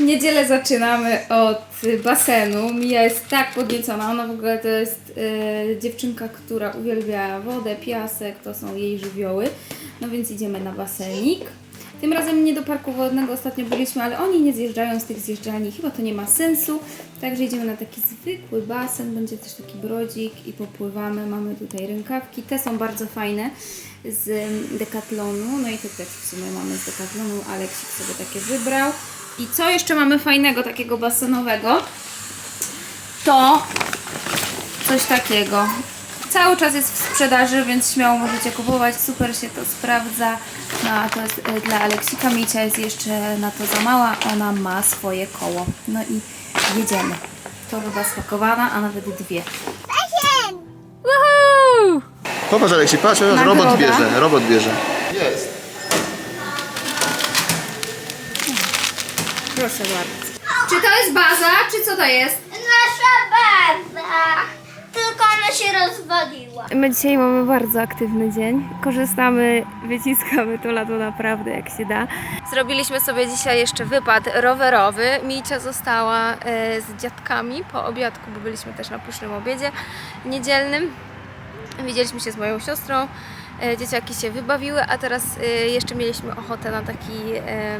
Niedzielę zaczynamy od basenu. Mija jest tak podniecona. Ona w ogóle to jest e, dziewczynka, która uwielbia wodę, piasek, to są jej żywioły. No więc idziemy na basenik. Tym razem nie do parku wodnego ostatnio byliśmy, ale oni nie zjeżdżają z tych zjeżdżalni. Chyba to nie ma sensu. Także idziemy na taki zwykły basen. Będzie też taki brodzik i popływamy. Mamy tutaj rękawki. Te są bardzo fajne z Decathlonu. No i te też w sumie mamy z Decathlonu. Aleksik sobie takie wybrał. I co jeszcze mamy fajnego takiego basenowego? To coś takiego. Cały czas jest w sprzedaży, więc śmiało możecie kupować. Super się to sprawdza. No, a to jest e, dla Aleksika. Micia jest jeszcze na to za mała. Ona ma swoje koło. No i jedziemy. Torba spakowana, a nawet dwie. Woohoo! Popatrz Aleksiej, patrz, Nagroda. robot bierze, robot bierze. Proszę bardzo. Czy to jest baza, czy co to jest? Nasza baza. Tylko ona się rozwaliła. My dzisiaj mamy bardzo aktywny dzień. Korzystamy, wyciskamy to lato naprawdę jak się da. Zrobiliśmy sobie dzisiaj jeszcze wypad rowerowy. Micia została e, z dziadkami po obiadku, bo byliśmy też na pysznym obiedzie niedzielnym. Widzieliśmy się z moją siostrą. E, Dzieciaki się wybawiły, a teraz e, jeszcze mieliśmy ochotę na taki e,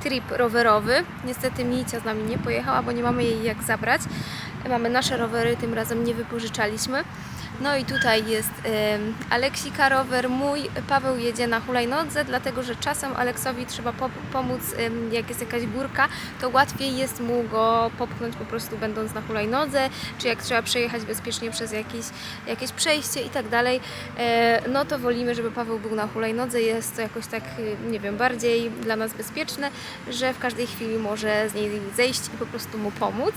trip rowerowy. Niestety Micia z nami nie pojechała, bo nie mamy jej jak zabrać. Mamy nasze rowery, tym razem nie wypożyczaliśmy. No i tutaj jest Aleksika rower, mój Paweł jedzie na hulajnodze, dlatego że czasem Aleksowi trzeba po, pomóc, jak jest jakaś górka, to łatwiej jest mu go popchnąć po prostu będąc na hulajnodze, czy jak trzeba przejechać bezpiecznie przez jakieś, jakieś przejście i tak dalej, e, no to wolimy, żeby Paweł był na hulajnodze, jest to jakoś tak, y, nie wiem, bardziej dla nas bezpieczne, że w każdej chwili może z niej zejść i po prostu mu pomóc.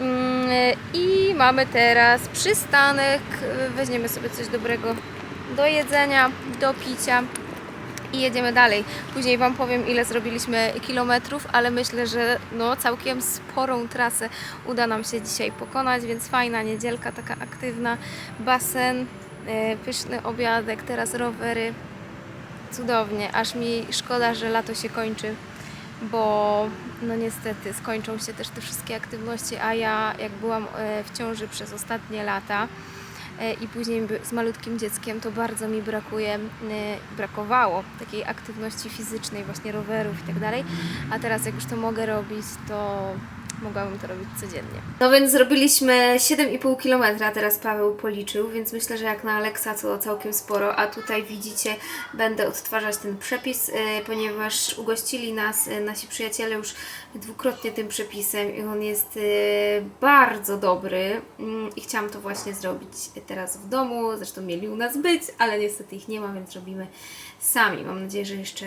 Mm, I mamy teraz przystanek. Weźmiemy sobie coś dobrego do jedzenia, do picia i jedziemy dalej. Później Wam powiem, ile zrobiliśmy kilometrów, ale myślę, że no, całkiem sporą trasę uda nam się dzisiaj pokonać, więc fajna niedzielka, taka aktywna. Basen, e, pyszny obiadek, teraz rowery. Cudownie, aż mi szkoda, że lato się kończy, bo no niestety skończą się też te wszystkie aktywności, a ja jak byłam e, w ciąży przez ostatnie lata i później z malutkim dzieckiem, to bardzo mi brakuje, e, brakowało takiej aktywności fizycznej, właśnie rowerów i tak dalej, a teraz jak już to mogę robić, to mogłabym to robić codziennie. No więc zrobiliśmy 7,5 km teraz Paweł policzył, więc myślę, że jak na Alexa to całkiem sporo, a tutaj widzicie, będę odtwarzać ten przepis, y, ponieważ ugościli nas y, nasi przyjaciele już dwukrotnie tym przepisem i on jest y, bardzo dobry Mm, i chciałam to właśnie zrobić teraz w domu, zresztą mieli u nas być, ale niestety ich nie ma, więc robimy sami. Mam nadzieję, że jeszcze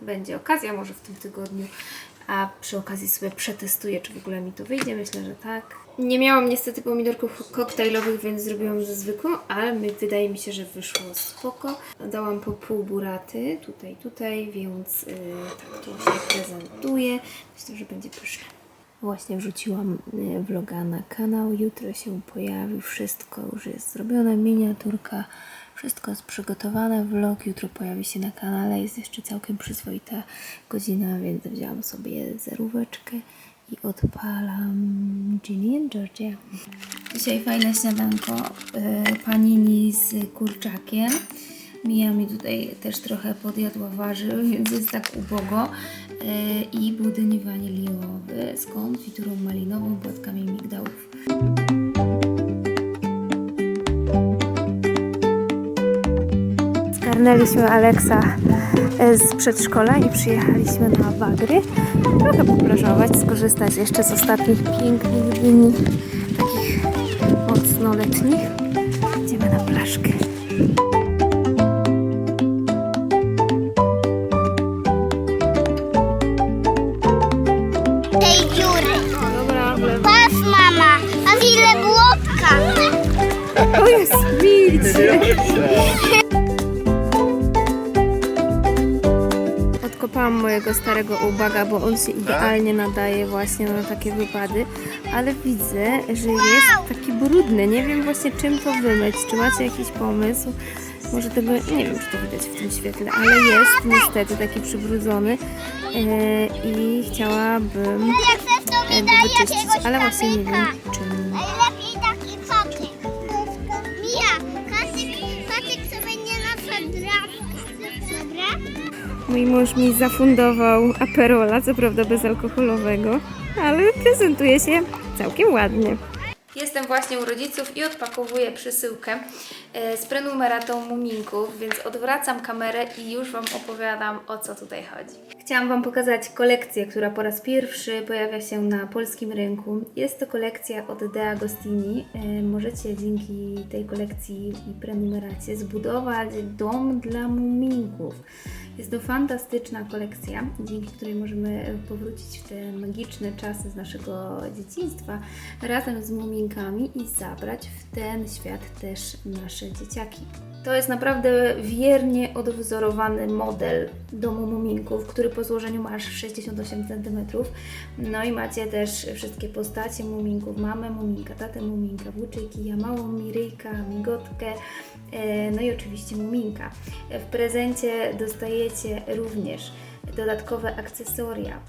będzie okazja, może w tym tygodniu a przy okazji sobie przetestuję, czy w ogóle mi to wyjdzie. Myślę, że tak. Nie miałam niestety pomidorków koktajlowych, więc zrobiłam ze zwykłą, ale my, wydaje mi się, że wyszło spoko. Dałam po pół buraty, tutaj, tutaj, więc yy, tak to się prezentuje. Myślę, że będzie pyszne. Właśnie wrzuciłam y, vloga na kanał, jutro się pojawi, wszystko już jest zrobione, miniaturka, wszystko jest przygotowane, vlog jutro pojawi się na kanale, jest jeszcze całkiem przyzwoita godzina, więc wzięłam sobie zeróweczkę i odpalam Ginny and Georgia. Dzisiaj fajne śniadanko, y, panini z kurczakiem. Mija mi tutaj też trochę podjadła warzyw, więc jest tak ubogo. Yy, I budyń waniliowy z konfiturą malinową, płatkami migdałów. Zgarnęliśmy Aleksa e, z przedszkola i przyjechaliśmy na Wagry. Trochę poplażować, skorzystać jeszcze z ostatnich pięknych dni, takich mocno letnich. Idziemy na plażkę. Mojego starego ubaga, bo on się idealnie nadaje właśnie na takie wypady, ale widzę, że jest taki brudny. Nie wiem właśnie czym to wymyć. Czy macie jakiś pomysł? Może tego, nie wiem czy to widać w tym świetle, ale jest niestety taki przybrudzony e, i chciałabym e, go wyczyścić, ale właśnie nie wiem czym. Mój mąż mi zafundował aperola, co prawda bezalkoholowego, ale prezentuje się całkiem ładnie. Jestem właśnie u rodziców i odpakowuję przesyłkę z prenumeratą Muminków, więc odwracam kamerę i już Wam opowiadam o co tutaj chodzi. Chciałam Wam pokazać kolekcję, która po raz pierwszy pojawia się na polskim rynku. Jest to kolekcja od De Agostini. E, Możecie dzięki tej kolekcji i prenumeracie zbudować dom dla muminków. Jest to fantastyczna kolekcja, dzięki której możemy powrócić w te magiczne czasy z naszego dzieciństwa razem z muminkami i zabrać w ten świat też nasze dzieciaki. To jest naprawdę wiernie odwzorowany model domu muminków, który po złożeniu ma aż 68 cm. No i macie też wszystkie postacie muminków. Mamę muminka, tatę muminka, włóczyki, ja małą Miryjka, migotkę, e, no i oczywiście muminka. W prezencie dostajecie również dodatkowe akcesoria,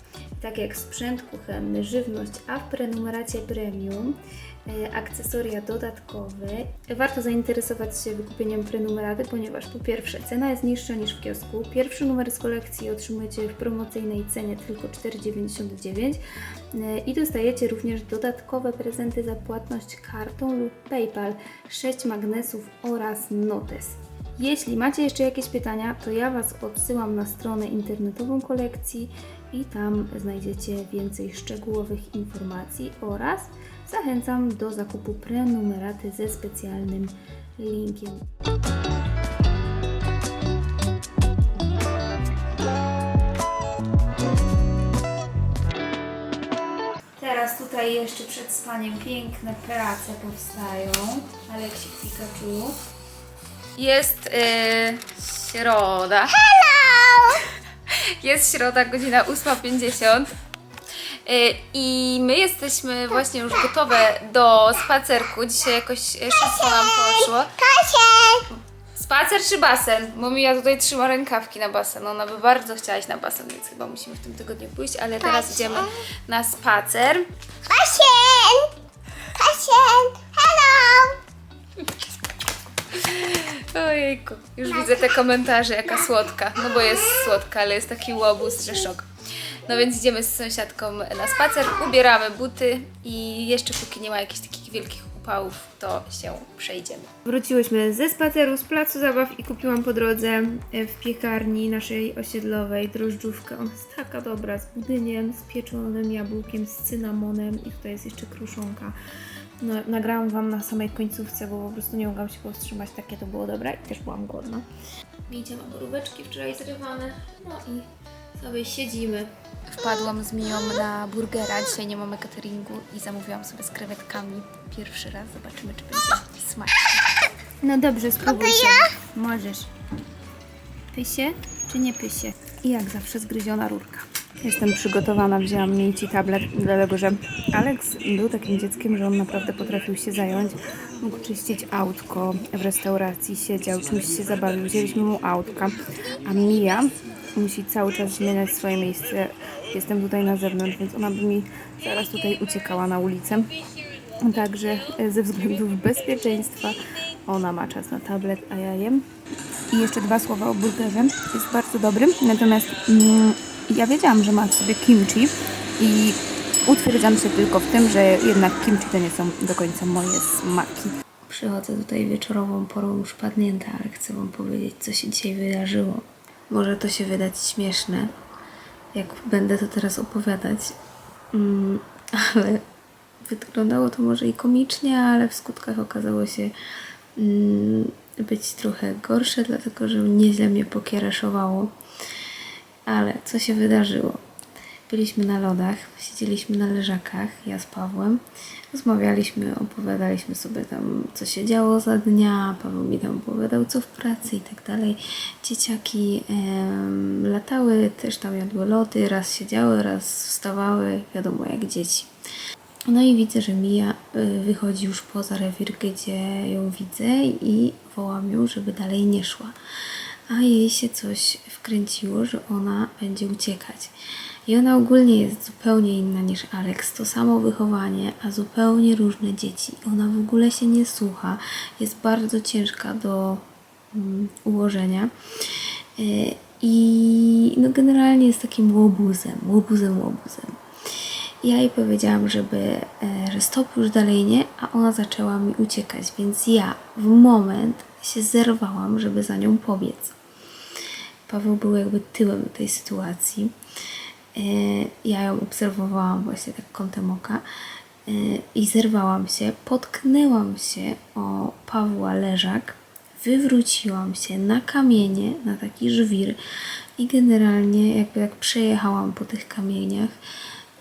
takie jak sprzęt kuchenny, żywność, a w prenumeracie premium e, akcesoria dodatkowe. Warto zainteresować się wykupieniem prenumeraty, ponieważ po pierwsze cena jest niższa niż w kiosku. Pierwszy numer z kolekcji otrzymujecie w promocyjnej cenie tylko 4,99 e, i dostajecie również dodatkowe prezenty za płatność kartą lub PayPal, 6 magnesów oraz notes. Jeśli macie jeszcze jakieś pytania, to ja Was odsyłam na stronę internetową kolekcji i tam znajdziecie więcej szczegółowych informacji oraz zachęcam do zakupu prenumeraty ze specjalnym linkiem. Teraz tutaj jeszcze przed spaniem piękne prace powstają. Aleksik Pikachu. Jest yy, środa. Hello! Jest środa, godzina 8.50. Yy, I my jesteśmy właśnie już gotowe do spacerku. Dzisiaj jakoś e, szybko nam poszło. Spacer czy basen? Bo Mija tutaj trzyma rękawki na basen. Ona by bardzo chciała iść na basen, więc chyba musimy w tym tygodniu pójść, ale teraz Basen. idziemy na spacer. Kasien! Kasien! Hello! Ojejku, już widzę te komentarze, jaka słodka. No bo jest słodka, ale jest taki łobuz, że szok. No więc idziemy z sąsiadką na spacer, ubieramy buty i jeszcze póki nie ma jakichś takich wielkich upałów, to się przejdziemy. Wróciłyśmy ze spaceru z placu zabaw i kupiłam po drodze e, w piekarni naszej osiedlowej drożdżówkę. Ona jest taka dobra, z budyniem, z pieczonym jabłkiem, z cynamonem i tutaj jest jeszcze kruszonka. No, nagrałam Wam na samej końcówce, bo po prostu nie mogłam się powstrzymać, takie to było dobre i też byłam głodna. Widzicie, mam boróweczki wczoraj zrywane, no i sobie siedzimy. Wpadłam z Miją na burgera, dzisiaj nie mamy cateringu i zamówiłam sobie z krewetkami. Pierwszy raz, zobaczymy czy będzie smacznie. No dobrze, spróbuj się. Możesz. Pysie czy nie pysie? I jak zawsze zgryziona rurka. Jestem przygotowana, wzięłam mięci tablet, dlatego że Alex był takim dzieckiem, że on naprawdę potrafił się zająć. Mógł czyścić autko w restauracji, siedział, czymś się zabawił. Wzięliśmy mu autka, a Mia musi cały czas zmieniać swoje miejsce. Jestem tutaj na zewnątrz, więc ona by mi zaraz tutaj uciekała na ulicę. Także e, ze względów bezpieczeństwa ona ma czas na tablet, a ja jem. I jeszcze dwa słowa o burgerze. Jest bardzo dobry, natomiast mm, ja wiedziałam, że ma w sobie kimchi i utwierdzam się tylko w tym, że jednak kimchi to nie są do końca moje smaki. Przychodzę tutaj wieczorową porą już padnięta, ale chcę Wam powiedzieć, co się dzisiaj wydarzyło. Może to się wydać śmieszne, jak będę to teraz opowiadać, mm, ale wyglądało to może i komicznie, ale w skutkach okazało się mm, być trochę gorsze, dlatego że nieźle mnie pokiereszowało. Ale co się wydarzyło? Byliśmy na lodach, siedzieliśmy na leżakach, ja z Pawłem, rozmawialiśmy, opowiadaliśmy sobie tam, co się działo za dnia, Paweł mi tam opowiadał, co w pracy i tak dalej. Dzieciaki em, latały, też tam jadły loty, raz siedziały, raz wstawały, wiadomo jak dzieci. No i widzę, że Mija y, wychodzi już poza rewir, gdzie ją widzę i wołam ją, żeby dalej nie szła. A jej się coś wkręciło, że ona będzie uciekać. I ona ogólnie jest zupełnie inna niż Alex. To samo wychowanie, a zupełnie różne dzieci. Ona w ogóle się nie słucha. Jest bardzo ciężka do mm, ułożenia. Y, I no generalnie jest takim łobuzem, łobuzem, łobuzem. Ja jej powiedziałam, żeby, e, że stop już dalej nie, a ona zaczęła mi uciekać, więc ja w moment się zerwałam, żeby za nią pobiec. Paweł był jakby tyłem tej sytuacji. E, Ja ją obserwowałam właśnie tak kątem oka e, i zerwałam się, potknęłam się o Pawła leżak, wywróciłam się na kamienie, na taki żwir i generalnie jakby tak przejechałam po tych kamieniach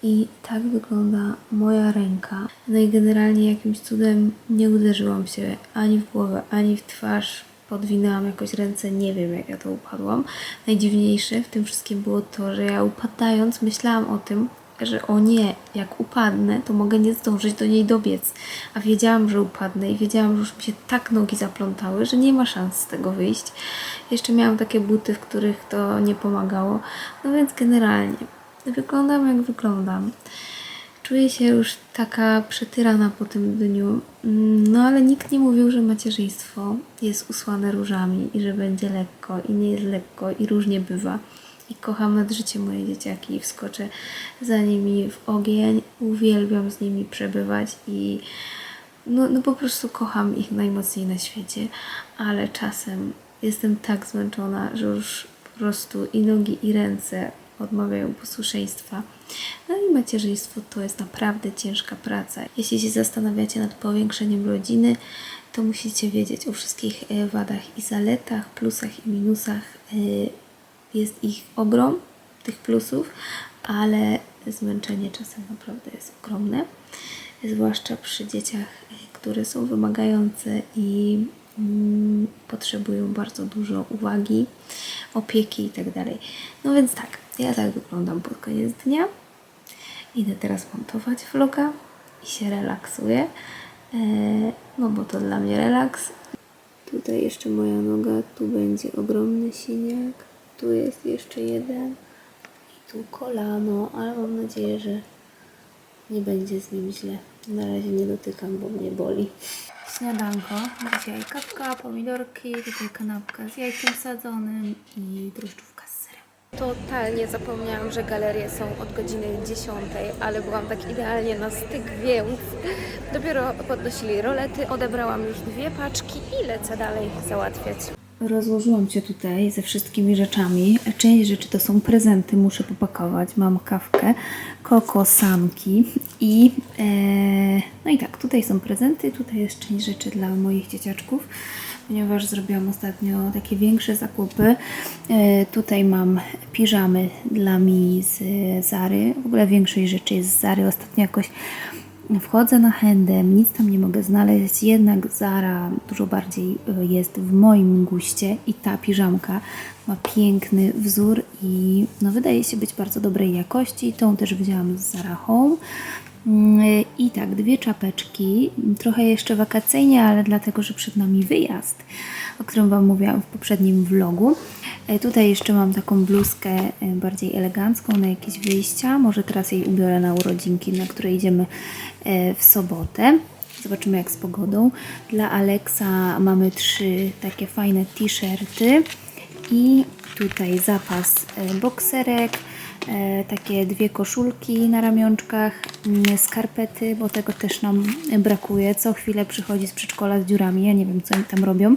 i tak wygląda moja ręka. No i generalnie jakimś cudem nie uderzyłam się ani w głowę, ani w twarz. Podwinęłam jakoś ręce, nie wiem jak ja to upadłam. Najdziwniejsze w tym wszystkim było to, że ja upadając myślałam o tym, że o nie, jak upadnę, to mogę nie zdążyć do niej dobiec. A wiedziałam, że upadnę i wiedziałam, że już mi się tak nogi zaplątały, że nie ma szans z tego wyjść. Jeszcze miałam takie buty, w których to nie pomagało. No więc generalnie wyglądam jak wyglądam. Czuję się już taka przetyrana po tym dniu. Mm, No ale nikt nie mówił, że macierzyństwo jest usłane różami i że będzie lekko i nie jest lekko i różnie bywa. I kocham nad życie moje dzieciaki i wskoczę za nimi w ogień. Uwielbiam z nimi przebywać i no, no po prostu kocham ich najmocniej na świecie, ale czasem jestem tak zmęczona, że już po prostu i nogi i ręce odmawiają posłuszeństwa. No i macierzyństwo to jest naprawdę ciężka praca. Jeśli się zastanawiacie nad powiększeniem rodziny, to musicie wiedzieć o wszystkich e, wadach i zaletach, plusach i minusach. E, Jest ich ogrom, tych plusów, ale zmęczenie czasem naprawdę jest ogromne. Zwłaszcza przy dzieciach, e, które są wymagające i potrzebują bardzo dużo uwagi, opieki itd. No więc tak, ja tak wyglądam pod koniec dnia. Idę teraz montować vloga i się relaksuję, e, no bo to dla mnie relaks. Tutaj jeszcze moja noga, tu będzie ogromny siniak, tu jest jeszcze jeden i tu kolano, ale mam nadzieję, że nie będzie z nim źle. Na razie nie dotykam, bo mnie boli. Śniadanko. Dzisiaj kawka, pomidorki, tutaj kanapka z jajkiem sadzonym i drożdżówka z serem. Totalnie zapomniałam, że galerie są od godziny 10, ale byłam tak idealnie na styk, więc dopiero podnosili rolety, odebrałam już dwie paczki i lecę dalej załatwiać. Rozłożyłam Cię tutaj ze wszystkimi rzeczami. Część rzeczy to są prezenty, muszę popakować. Mam kawkę, kokosanki i e, no i tak, tutaj są prezenty, tutaj jest część rzeczy dla moich dzieciaczków, ponieważ zrobiłam ostatnio takie większe zakupy. E, tutaj mam piżamy dla mi z Zary. W ogóle większość rzeczy jest z Zary. Ostatnio jakoś Wchodzę na Handem, nic tam nie mogę znaleźć, jednak Zara dużo bardziej y, jest w moim guście i ta piżamka ma piękny wzór i no, wydaje się być bardzo dobrej jakości. Tą też wzięłam z Zara Home. Mm, I tak, dwie czapeczki, trochę jeszcze wakacyjnie, ale dlatego, że przed nami wyjazd, o którym Wam mówiłam w poprzednim vlogu. E, Tutaj jeszcze mam taką bluzkę e, bardziej elegancką na jakieś wyjścia. Może teraz jej ubiorę na urodzinki, na które idziemy e, w sobotę. Zobaczymy jak z pogodą. Dla Alexa mamy trzy takie fajne t-shirty i tutaj zapas e, bokserek, e, takie dwie koszulki na ramionczkach, mm, skarpety, bo tego też nam brakuje. Co chwilę przychodzi z przedszkola z dziurami, ja nie wiem co oni tam robią,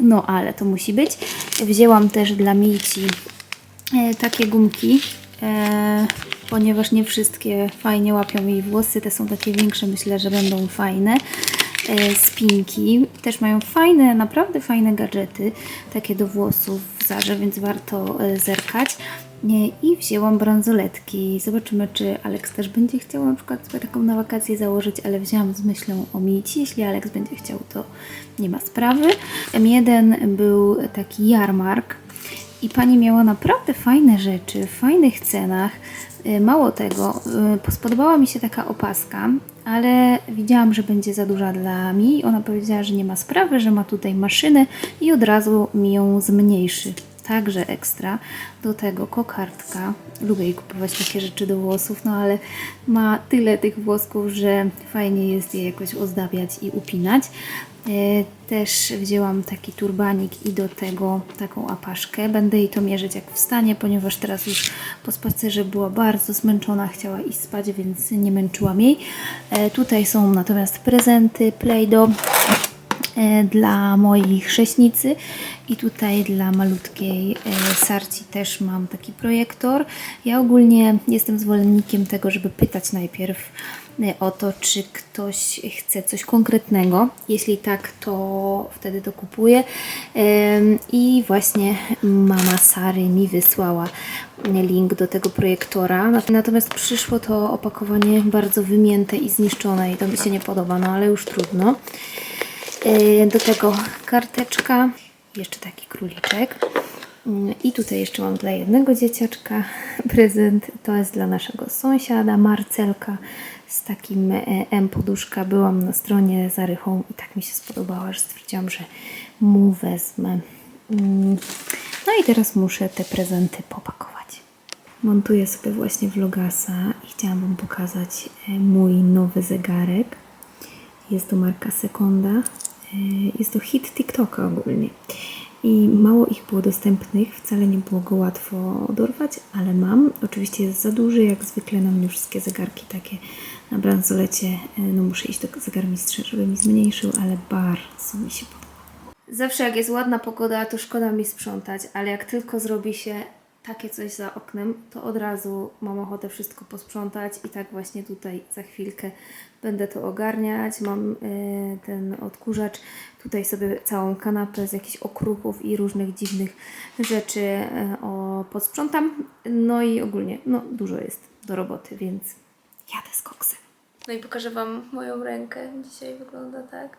no ale to musi być. Wzięłam też dla Mici e, takie gumki, e, ponieważ nie wszystkie fajnie łapią jej włosy, te są takie większe, myślę, że będą fajne. E, spinki też mają fajne, naprawdę fajne gadżety, takie do włosów w Zarze, więc warto e, zerkać. Nie, I wzięłam bransoletki. Zobaczymy, czy Alex też będzie chciał na przykład sobie taką na wakacje założyć, ale wzięłam z myślą o Mici. Jeśli Alex będzie chciał, to nie ma sprawy. M1 był taki jarmark i pani miała naprawdę fajne rzeczy w fajnych cenach. Y, Mało tego, y, spodobała mi się taka opaska, ale widziałam, że będzie za duża dla mi. Ona powiedziała, że nie ma sprawy, że ma tutaj maszynę i od razu mi ją zmniejszy. Także ekstra. Do tego kokardka. Lubię jej kupować takie rzeczy do włosów, no ale ma tyle tych włosków, że fajnie jest je jakoś ozdabiać i upinać. E, Też wzięłam taki turbanik i do tego taką apaszkę. Będę jej to mierzyć jak wstanie, ponieważ teraz już po spacerze była bardzo zmęczona, chciała iść spać, więc nie męczyłam jej. E, Tutaj są natomiast prezenty Play-Doh e, dla mojej chrześnicy i tutaj dla malutkiej e, Sarci też mam taki projektor. Ja ogólnie jestem zwolennikiem tego, żeby pytać najpierw e, o to, czy ktoś chce coś konkretnego. Jeśli tak, to wtedy to kupuję. I właśnie mama Sary mi wysłała link do tego projektora. Natomiast przyszło to opakowanie bardzo wymięte i zniszczone i to mi się nie podoba, no ale już trudno. Yy, Do tego karteczka, jeszcze taki króliczek. Yy, I tutaj jeszcze mam dla jednego dzieciaczka prezent. To jest dla naszego sąsiada Marcelka z takim e, M poduszka. Byłam na stronie za Rychą i tak mi się spodobała, że stwierdziłam, że mu wezmę. Mm, No i teraz muszę te prezenty popakować. Montuję sobie właśnie vlogasa i chciałam Wam pokazać e, mój nowy zegarek. Jest to marka Sekonda. E, Jest to hit TikToka ogólnie. I mało ich było dostępnych, wcale nie było go łatwo dorwać, ale mam. Oczywiście jest za duży, jak zwykle na mnie wszystkie zegarki takie na bransolecie. E, No muszę iść do zegarmistrza, żeby mi zmniejszył, ale bardzo mi się podoba. Zawsze jak jest ładna pogoda, to szkoda mi sprzątać, ale jak tylko zrobi się takie coś za oknem, to od razu mam ochotę wszystko posprzątać i tak właśnie tutaj za chwilkę będę to ogarniać. Mam e, ten odkurzacz, tutaj sobie całą kanapę z jakichś okruchów i różnych dziwnych rzeczy e, o, posprzątam. No i ogólnie, no dużo jest do roboty, więc jadę z koksem. No i pokażę Wam moją rękę. Dzisiaj wygląda tak.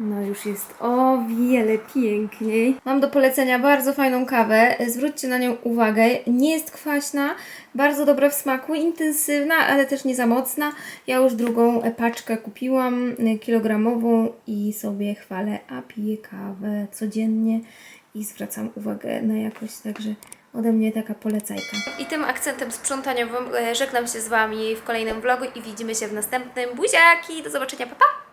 No już jest o wiele piękniej. Mam do polecenia bardzo fajną kawę. Zwróćcie na nią uwagę. Nie jest kwaśna, bardzo dobra w smaku, intensywna, ale też nie za mocna. Ja już drugą paczkę kupiłam, y, kilogramową i sobie chwalę, a piję kawę codziennie i zwracam uwagę na jakość, także ode mnie taka polecajka. I tym akcentem sprzątaniowym e, żegnam się z Wami w kolejnym vlogu i widzimy się w następnym. Buziaki, do zobaczenia, pa pa!